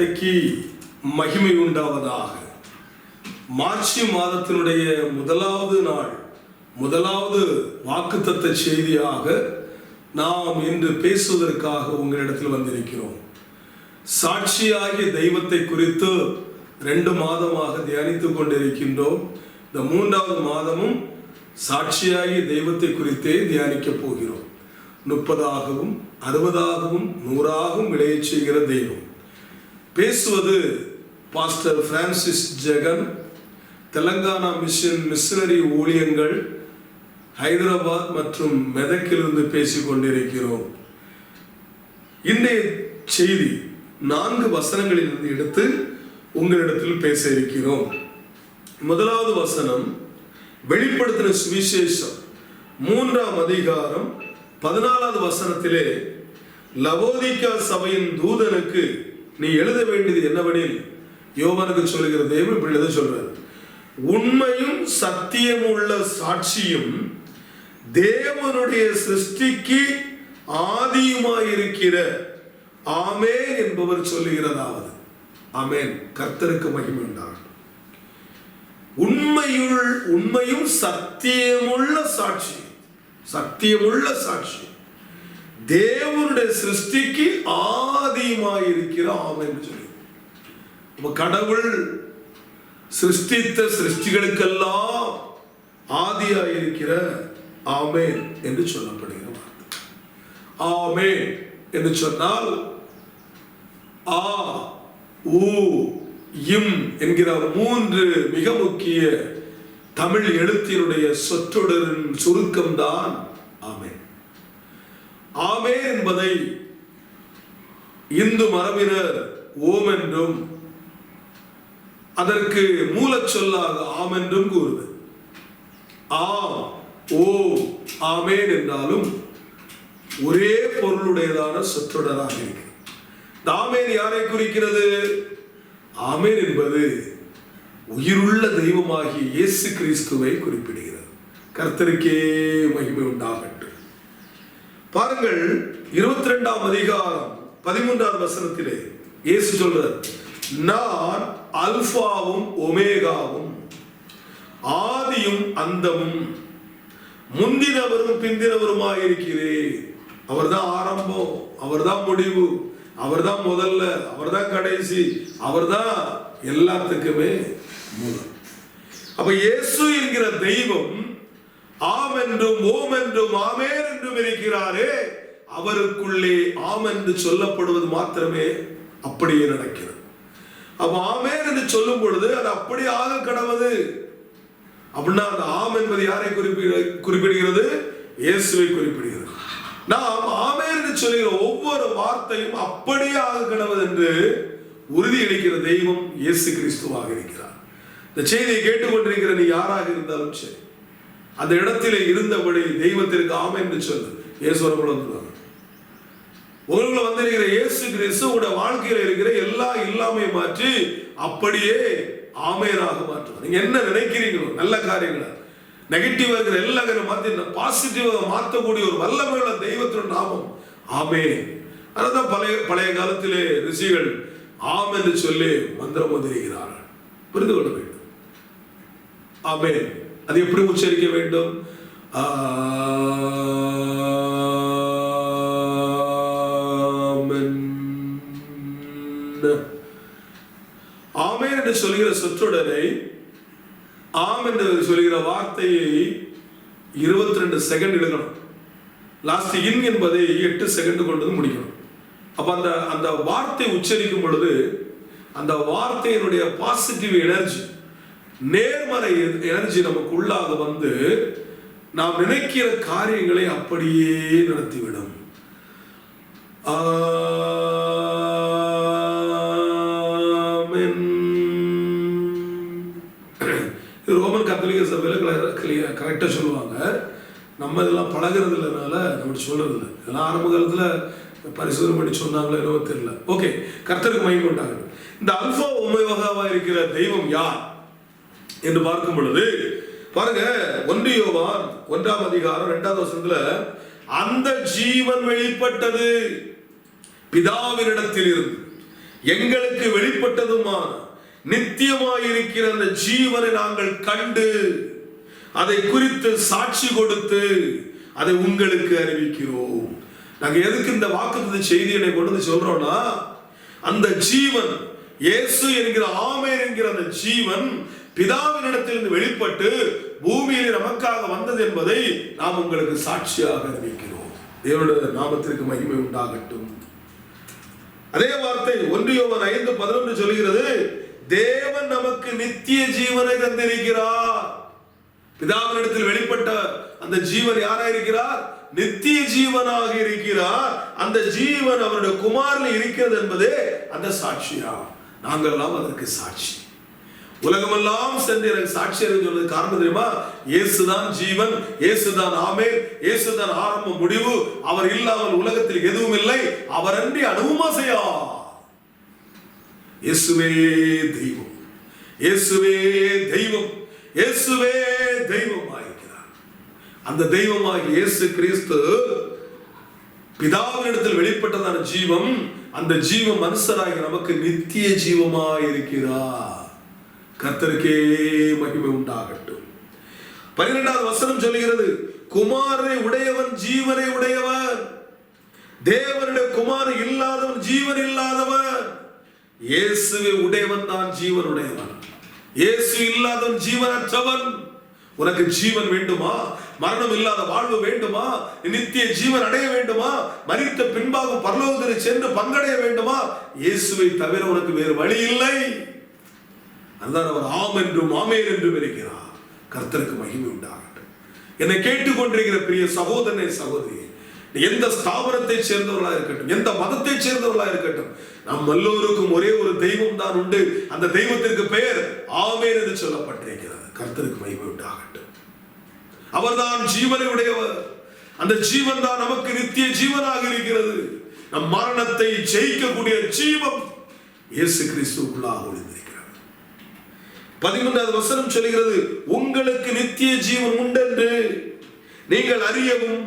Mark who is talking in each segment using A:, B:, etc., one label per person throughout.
A: வார்த்தைக்கு மகிமை உண்டாவதாக. மார்ச் மாதத்தினுடைய முதலாவது நாள் முதலாவது வாக்குத்தத்த செய்தியாக நாம் இன்று பேசுவதற்காக உங்களிடத்தில் வந்திருக்கிறோம். சாட்சியாகிய தெய்வத்தை குறித்து ரெண்டு மாதமாக தியானித்துக் கொண்டிருக்கின்றோம். இந்த மூன்றாவது மாதமும் சாட்சியாகிய தெய்வத்தை குறித்தே தியானிக்கப் போகிறோம். முப்பதாகவும் அறுபதாகவும் நூறாகவும் விளையச் செய்கிற தெய்வம். பேசுவது pastor Francis Jagan Telangana mission missionary ஊழியங்கள் ஹைதராபாத் மற்றும் மெதக்கிலிருந்து பேசிக் கொண்டிருக்கிறோம். இன்றைய செய்தி நான்கு வசனங்களிலிருந்து எடுத்து உங்களிடத்தில் பேச இருக்கிறோம். முதலாவது வசனம் வெளிப்படுத்தின சுவிசேஷம் மூன்றாம் அதிகாரம் பதினாலாவது வசனத்திலே லவோதிகா சபையின் தூதனுக்கு நீ எழுத வேண்டியது என்னவெனில் யோவனுக்கு சொல்கிற தெய்வம் இப்படி எழுத சொல்றார். உண்மையும் சத்தியமுள்ள சாட்சியும் தேவனுடைய சிருஷ்டிக்கு ஆதியுமாயிருக்கிற. ஆமேன் என்பவர் சொல்லுகிறதாவது. ஆமேன். கர்த்தருக்கு மகிமை உண்டாகும் உண்மையுள் உண்மையும் சத்தியமுள்ள சாட்சி. சத்தியமுள்ள சாட்சி. தேவனுடைய சிருஷ்டிக்கு ஆதியுமாயிருக்கிற இருக்கிற ஆமைன்னு சொல்லி. கடவுள் சிருஷ்டித்த சிருஷ்டிகளுக்கெல்லாம் ஆதியாயிருக்கிற ஆமேன் என்று சொல்லப்படுகிற வார்த்தை என்று சொன்னால் ஆ ஊ இம் என்கிற மூன்று மிக முக்கிய தமிழ் எழுத்தினுடைய சொற்றொடரின் சுருக்கம்தான் ஆமேன். ஆமே என்பதை இந்து மரபினர் ஓம் என்றும் அதற்கு மூலச்சொல்லாக ஆம் என்றும் கூறுது ஆ ஓ ஆமேன் என்றாலும் ஒரே பொருளுடையதான சொற்றொடராக இருக்கு. ஆமேன் யாரை குறிக்கிறது? ஆமேன் என்பது உயிருள்ள தெய்வமாகிய இயேசு கிறிஸ்துவை குறிப்பிடுகிறது. கர்த்தருக்கே மகிமை உண்டாகட்டும். பாருங்கள் இருபத்தி ரெண்டாம் அதிகாரம் பதிமூன்றாவது வசனத்திலே இயேசு சொல்றார் நான் அல்பாவும் ஒமேகாவும் ஆதியும் அந்தமும் முந்தினவரும் பிந்தினவருமாயிருக்கிறேன். அவர்தான் ஆரம்பம் அவர்தான் முடிவு அவர்தான் முதல்ல அவர்தான் கடைசி அவர்தான் எல்லாத்துக்குமே மூலம் அப்ப இயேசு என்கிற தெய்வம் ஆம் என்றும் ஓம் என்றும் ஆமேர் என்றும் இருக்கிறாரே. அவருக்குள்ளே ஆம் என்று சொல்லப்படுவது மாத்திரமே அப்படியே நடக்கிறது. அப்ப ஆமேர் என்று சொல்லும் பொழுது அது அப்படி ஆக கடவுது. அப்படின்னா அந்த ஆம் என்பது யாரை குறிப்பிட குறிப்பிடுகிறது? இயேசுவை குறிப்பிடுகிறது. நாம் ஆமேர் என்று சொல்லுகிற ஒவ்வொரு வார்த்தையும் அப்படியே ஆக கடவுது என்று உறுதியளிக்கிற தெய்வம் இயேசு கிறிஸ்துவாக இருக்கிறார். இந்த செய்தியை கேட்டுக்கொண்டிருக்கிற நீ யாராக இருந்தாலும் சரி அந்த இடத்திலே இருந்தபடி தெய்வத்திற்கு ஆமை என்று சொல்லு. இயேசுவரக்குள்ள வந்துருவாங்க உங்களுக்குள்ள வந்திருக்கிற இயேசு கிறிஸ்து உங்களுடைய வாழ்க்கையில இருக்கிற எல்லா இல்லாமை மாற்றி அப்படியே ஆமையராக மாற்றுவார். நீங்க என்ன நினைக்கிறீங்களோ நல்ல காரியங்களை நெகட்டிவா இருக்கிற எல்லா காரியம் மாத்தி பாசிட்டிவாக மாற்றக்கூடிய ஒரு வல்லமையுள்ள தெய்வத்தோட நாமம் ஆமே அதான் பழைய பழைய காலத்திலே ரிஷிகள் ஆம் என்று சொல்லி மந்திரம் வந்திருக்கிறார்கள் புரிந்து கொள்ள வேண்டும். ஆமே அது எப்படி உச்சரிக்க வேண்டும்? ஆமேன். என்று சொல்கிற சொற்றொடரை ஆம் என்று சொல்கிற வார்த்தையை இருபத்தி ரெண்டு செகண்ட் எடுக்கணும். லாஸ்ட் இன் என்பதை எட்டு செகண்ட் கொண்டு வந்து முடிக்கணும். அப்ப அந்த அந்த வார்த்தை உச்சரிக்கும் பொழுது அந்த வார்த்தையினுடைய பாசிட்டிவ் எனர்ஜி நேர்மறை எனர்ஜி நமக்கு உள்ளாக வந்து நாம் நினைக்கிற காரியங்களை அப்படியே நடத்திவிடும். இது ரோமன் கத்தோலிக்க சபையில் கரெக்டாக சொல்லுவாங்க. நம்ம இதெல்லாம் பழகிறது இல்லைனால நம்ம சொல்றது இல்லை. இதெல்லாம் ஆரம்ப காலத்தில் பரிசோதனை பண்ணி சொன்னாங்களோ என்னவோ தெரியல. ஓகே கர்த்தருக்கு மகிமை உண்டாகுது இந்த அல்பா உமைவகாவாக இருக்கிற தெய்வம் யார்? என்று பார்க்கும் பொழுது பாருங்க ஒன்று யோவான் ஒன்றாம் அதிகாரம் இரண்டாவது வருஷத்துல அந்த ஜீவன் வெளிப்பட்டது பிதாவினிடத்தில் இருந்து எங்களுக்கு வெளிப்பட்டதுமான நித்தியமாயிருக்கிற அந்த ஜீவனை நாங்கள் கண்டு அதை குறித்து சாட்சி கொடுத்து அதை உங்களுக்கு அறிவிக்கிறோம். நாங்க எதுக்கு இந்த வாக்குத்த செய்திகளை கொண்டு வந்து சொல்றோம்னா அந்த ஜீவன் இயேசு என்கிற ஆமை என்கிற அந்த ஜீவன் பிதாவினிடத்திலிருந்து வெளிப்பட்டு பூமியில் நமக்காக வந்தது என்பதை நாம் உங்களுக்கு சாட்சியாக அறிவிக்கிறோம். தேவனுடைய நாமத்திற்கு மகிமை உண்டாகட்டும். அதே வார்த்தை ஒன்றியோவன் ஐந்து பதினொன்று சொல்கிறது தேவன் நமக்கு நித்திய ஜீவனை தந்திருக்கிறார். பிதாவினிடத்தில் வெளிப்பட்ட அந்த ஜீவன் யாரா இருக்கிறார் நித்திய ஜீவனாக இருக்கிறார். அந்த ஜீவன் அவருடைய குமாரில் இருக்கிறது என்பதே அந்த சாட்சியா நாங்கள் எல்லாம் அதற்கு சாட்சி. உலகமெல்லாம் சென்று எனக்கு சாட்சி சொல்றது காரணம் தெரியுமா? இயேசுதான் ஜீவன் இயேசுதான் ஆமே இயேசுதான் ஆரம்ப முடிவு. அவர் இல்லாமல் உலகத்தில் எதுவும் இல்லை. அவர் அன்றி அனுபவமா செய்யா? இயேசுவே தெய்வம் இயேசுவே தெய்வம் இயேசுவே தெய்வமாயிருக்கிறார். அந்த தெய்வமாகிய இயேசு கிறிஸ்து பிதாவினிடத்தில் வெளிப்பட்டதான ஜீவம் அந்த ஜீவம் மனுஷராகி நமக்கு நித்திய ஜீவமா இருக்கிறார் கர்த்தருக்கே மகிமை உண்டாகட்டும். பன்னிரெண்டாவது வசனம் சொல்லுகிறது குமாரனை உடையவன் ஜீவனை உடையவன். தேவனுடைய குமாரன் இல்லாதவன் ஜீவன் இல்லாதவன். இயேசுவை உடையவன் தான் ஜீவன் உடையவன். இயேசு இல்லாதவன் ஜீவனற்றவன். உனக்கு ஜீவன் வேண்டுமா? மரணம் இல்லாத வாழ்வு வேண்டுமா? நித்திய ஜீவன் அடைய வேண்டுமா? மறித்த பின்பாக பரலோகத்தில் சென்று பங்கடைய வேண்டுமா? இயேசுவை தவிர உனக்கு வேறு வழி இல்லை. அதுதான் அவர் ஆம் என்றும் ஆமேன் என்றும் இருக்கிறார். கர்த்தருக்கு மகிமை உண்டாகட்டும். என்னை கேட்டுக்கொண்டிருக்கிற பிரிய சகோதரனை சகோதரி எந்த ஸ்தாபனத்தை சேர்ந்தவர்களா இருக்கட்டும் எந்த மதத்தை சேர்ந்தவர்களா இருக்கட்டும் நம் எல்லோருக்கும் ஒரே ஒரு தெய்வம் தான் உண்டு. அந்த தெய்வத்திற்கு பெயர் ஆமேன் என்று சொல்லப்பட்டிருக்கிறது. கர்த்தருக்கு மகிமை உண்டாகட்டும். அவர்தான் ஜீவனை உடையவர். அந்த ஜீவன் தான் நமக்கு நித்திய ஜீவனாக இருக்கிறது. நம் மரணத்தை ஜெயிக்கக்கூடிய ஜீவம் இயேசு கிறிஸ்துக்குள்ளாக ஒளிந்திருக்கிறது. பதிமூன்றாவது வசனம் சொல்கிறது உங்களுக்கு நித்திய ஜீவன் உண்டென்று நீங்கள் அறியவும்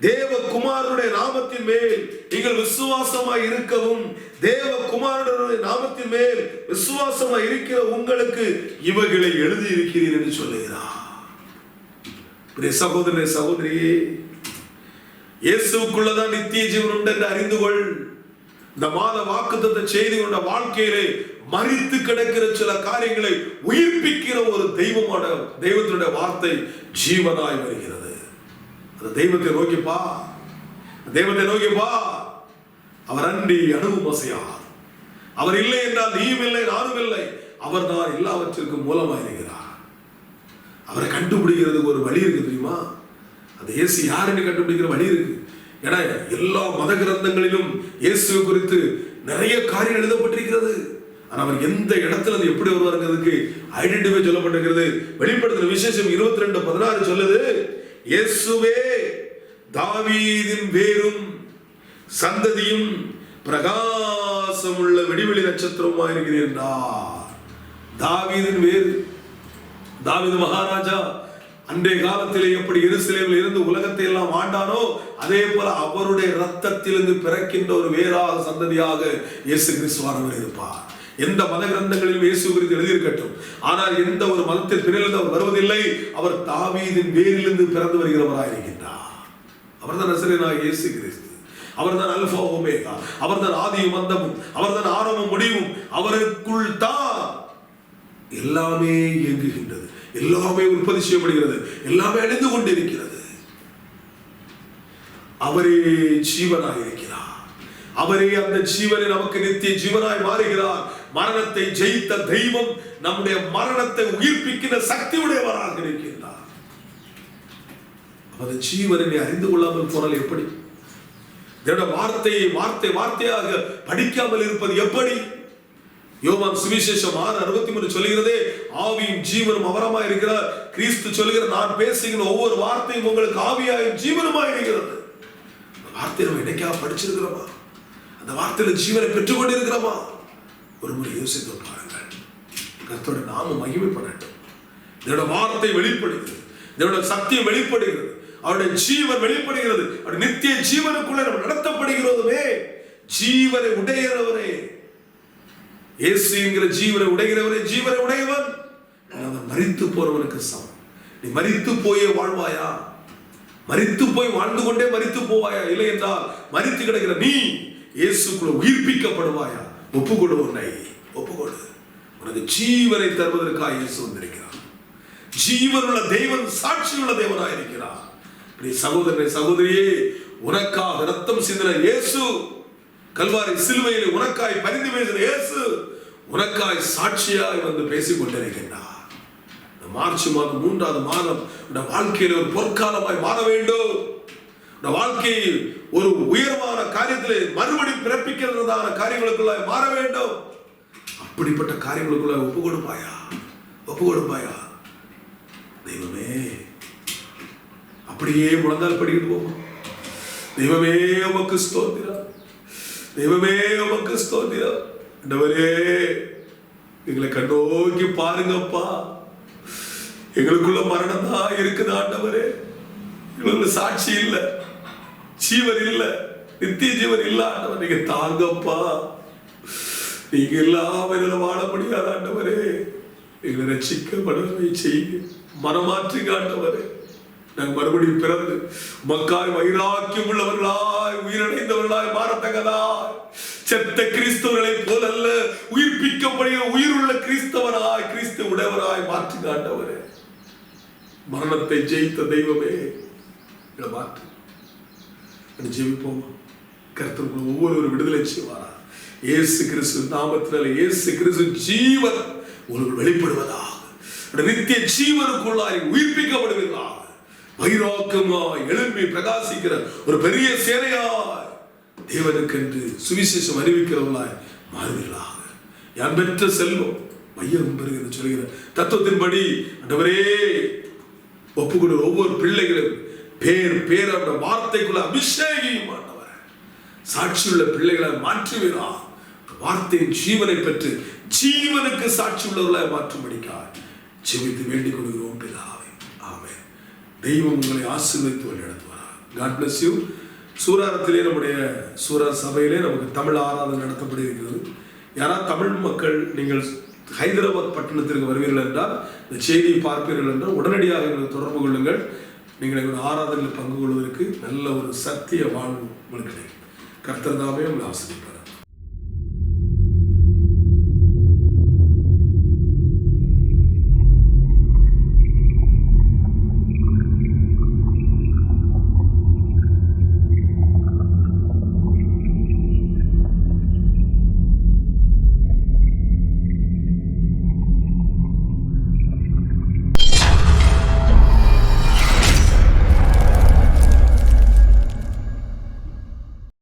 A: தேவகுமாரனுடைய நாமத்தின் மேல் நீங்கள் விசுவாசமாய் இருக்கவும் தேவகுமாரனுடைய நாமத்தின் மேல் விசுவாசமாய் இருக்கிற உங்களுக்கு இவைகளை எழுதி இருக்கிறீர் என்று சொல்லுகிறார். பிரிய சகோதரனே சகோதரியே இயேசுக்குள்ளதான் நித்திய ஜீவன் உண்டு என்று அறிந்து கொள். இந்த மாத வாக்குத்த செய்தி கொண்ட வாழ்க்கையிலே மறித்து கிடக்கிற சில காரியங்களை உயிர்ப்பிக்கிற ஒரு தெய்வமான தெய்வத்தினுடைய வார்த்தை ஜீவனாய் வருகிறது. அந்த தெய்வத்தை நோக்கிப்பா தெய்வத்தை நோக்கிப்பா அவர் அன்றி அணுவும் அசையார் அவர் இல்லை என்றால் நீயும் இல்லை நானும் இல்லை. அவர் தான் எல்லாவற்றிற்கும் மூலமாக இருக்கிறார் அவரை கண்டுபிடிக்கிறதுக்கு ஒரு வழி இருக்கு தெரியுமா? அந்த ஏசி யாருன்னு கண்டுபிடிக்கிற வழி இருக்கு? ஏன்னா எல்லா மத கிரந்தங்களிலும் இயேசு குறித்து நிறைய காரியம் எழுதப்பட்டிருக்கிறது. ஆனால் அவர் எந்த இடத்துல அது எப்படி வருவாருங்கிறதுக்கு ஐடென்டிஃபை சொல்லப்பட்டிருக்கிறது. வெளிப்படுத்துற விசேஷம் இருபத்தி ரெண்டு பதினாறு சொல்லுது இயேசுவே தாவீதின் வேரும் சந்ததியும் பிரகாசமுள்ள வெடிவெளி நட்சத்திரமா இருக்கிறார் தாவீதின் வேறு தாவீது மகாராஜா அன்றைய காலத்திலே எப்படி எருசலேமில் இருந்து உலகத்தை எல்லாம் ஆண்டானோ அதே போல அவருடைய ரத்தத்திலிருந்து பிறக்கின்ற ஒரு வேறாக சந்ததியாக இயேசு கிறிஸ்துவானவர் இருப்பார். எந்த மத கிரந்தங்களிலும் இயேசு குறித்து எழுதியிருக்கட்டும். ஆனால் எந்த ஒரு மதத்தில் பிறந்து அவர் வருவதில்லை அவர் தாவீதின் வேரிலிருந்து பிறந்து வருகிறவராக இருக்கின்றார். அவர்தான் நசரேனாக இயேசு கிறிஸ்து. அவர்தான் அல்பா ஒமேகா. அவர்தான் ஆதியும் அந்தமும் அவர்தான் ஆரம்பம் முடிவும். அவருக்குள் தான் எல்லாமே இயங்குகின்றது. எல்லாமே உற்பத்தி செய்யப்படுகிறது. எல்லாமே அழிந்து கொண்டிருக்கிறது. அவரே ஜீவனாய் இருக்கிறார். அவரே அந்த ஜீவனை நமக்கு நித்திய ஜீவனாய் மாறுகிறார். மரணத்தை ஜெயித்த தெய்வம் நம்முடைய மரணத்தை உயிர்ப்பிக்கிற சக்தி உடையவராக இருக்கின்றார். அவரது ஜீவனை அறிந்து கொள்ளாமல் போனால் எப்படி? தேவனுடைய வார்த்தையை வார்த்தை வார்த்தையாக படிக்காமல் இருப்பது எப்படி? யோமான் சுவிசேஷம் ஆறு அறுபத்தி மூணு சொல்லுகிறதே ஆவியும் ஜீவனும் அவரமா இருக்கிறார். கிறிஸ்து சொல்லுகிற நான் பேசுகிற ஒவ்வொரு வார்த்தையும் உங்களுக்கு ஆவியாயும் ஜீவனுமாய் இருக்கிறது. அந்த வார்த்தையை நம்ம என்னைக்காக படிச்சிருக்கிறோமா? அந்த வார்த்தையில ஜீவனை பெற்றுக்கொண்டு இருக்கிறோமா ஒரு முறை யோசித்து பாருங்கள். கர்த்தோட நாம மகிமைப்படட்டும். இதோட வார்த்தை வெளிப்படுகிறது. இதோட சத்தியம் வெளிப்படுகிறது. அவருடைய ஜீவன் வெளிப்படுகிறது. அவருடைய நித்திய ஜீவனுக்குள்ளே நம்ம நடத்தப்படுகிறதுமே ஜீவனை உடையிறவரே இயேசு என்கிற ஜீவனை உடைகிறவரே ஜீவனை உடையவன். மறித்து போறவனுக்கு சமம். நீ மறித்து போயே வாழ்வாயா? மறித்து போய் வாழ்ந்து கொண்டே மறித்து போவாயா? இல்லை என்றால் மறித்து கிடக்கிற நீ இயேசுக்குள்ள உயிர்ப்பிக்கப்படுவாயா? ஒப்புக்கொடு உன்னை. ஒப்புக்கொடு. உனக்கு ஜீவனை தருவதற்காக இயேசு வந்திருக்கிறார். ஜீவனுள்ள தெய்வன் சாட்சியுள்ள தேவனாக இருக்கிறார். நீ சகோதரனை சகோதரியே உனக்காக ரத்தம் சிந்தின இயேசு கல்வாரி சிலுவையில் உனக்காய் பரிந்து பேசின இயேசு உனக்காய் சாட்சியாய் வந்து பேசிக் கொண்டிருக்கின்றார் மார்ச் மாதம் மூன்றாவது மாதம் வாழ்க்கையில் ஒரு பொற்காலமாய் மாற வேண்டும். இந்த வாழ்க்கையை ஒரு உயர்வான காரியத்தில் மறுபடி பிறப்பிக்கிறதான காரியங்களுக்குள்ளாய் மாற வேண்டும். அப்படிப்பட்ட காரியங்களுக்குள்ள ஒப்பு கொடுப்பாயா? ஒப்பு கொடுப்பாயா? தெய்வமே அப்படியே முழந்தால் படிக்கிட்டு போவோம் தெய்வமே உமக்கு ஸ்தோத்திரம். தெய்வமே உமக்கு ஸ்தோத்திரம். ஆண்டவரே எங்களை கண்ணோக்கி பாருங்கப்பா. எங்களுக்குள்ள மரணம் தான் இருக்குது ஆண்டவரே. எங்களுக்கு சாட்சி இல்லை. ஜீவன் இல்லை. நித்திய ஜீவன் இல்லை ஆண்டவர். நீங்க தாங்கப்பா. நீங்க இல்லாம இதுல வாழ முடியாது ஆண்டவரே. எங்களை ரட்சிக்கப்படவே செய்யுங்க மனமாற்றுங்க ஆண்டவரே. நாங்கள் மறுபடியும் பிறந்து மக்காய் வைராக்கியம் உள்ளவர்களாய் உயிரடைந்தவர்களாய் மாறத்தக்கதாய். செத்த கிறிஸ்தவர்களை போலல்ல உயிர்ப்பிக்கப்படுகிற உயிருள்ள கிறிஸ்தவராய் கிறிஸ்து உடையவராய் மாற்றுங்க ஆண்டவரே. மரணத்தை ஜெயித்த தெய்வமே எங்களை மாற்று. ஜெயிப்போம் ஜெபிப்போமா. கருத்து ஒவ்வொரு விடுதலை செய்வாரா? இயேசு கிறிஸ்து நாமத்தினால இயேசு கிறிஸ்து ஜீவன் உங்களுக்கு வெளிப்படுவதாக. நித்திய ஜீவனுக்குள்ளாய் உயிர்ப்பிக்கப்படுவீர்களாக. வைராக்கமாய் எழும்பி பிரகாசிக்கிற ஒரு பெரிய சேனையாய் தேவனுக்கென்று சுவிசேஷம் அறிவிக்கிறவர்களாய் மாறுவீர்களாக. யான் பெற்ற செல்வம் மையம் பெறுகிற சொல்கிற தத்துவத்தின்படி ஆண்டவரே ஒப்புக்கொடு ஒவ்வொரு பிள்ளைகளும் பேர் பேர் அந்த வார்த்தைக்குள்ள அபிஷேகியும் ஆண்டவர் சாட்சியுள்ள பிள்ளைகளை மாற்றுவீரா? வார்த்தையின் ஜீவனை பெற்று ஜீவனுக்கு சாட்சி உள்ளவர்களாய் மாற்றும்படிக்காய் ஜெபித்து வேண்டிக் கொள்கிறோம் பிதாவே. ஆமென். தெய்வம் உங்களை ஆசீர்வதித்து வழிநடத்துவார் காட் பிளஸ் யூ சூராரத்திலே நம்முடைய சூரார் சபையிலே நமக்கு தமிழ் ஆராதனை நடத்தப்படுகிறது. இருக்கிறது யாராவது தமிழ் மக்கள் நீங்கள் ஹைதராபாத் பட்டணத்திற்கு வருவீர்கள் என்றால் இந்த செய்தியை பார்ப்பீர்கள் என்றால் உடனடியாக எங்களை தொடர்பு கொள்ளுங்கள். நீங்கள் எங்கள் ஆராதனையில் பங்கு கொள்வதற்கு நல்ல ஒரு சத்திய வாழ்வு உங்களுக்கு கர்த்தர் தாமே உங்களை ஆசிரியப்பார்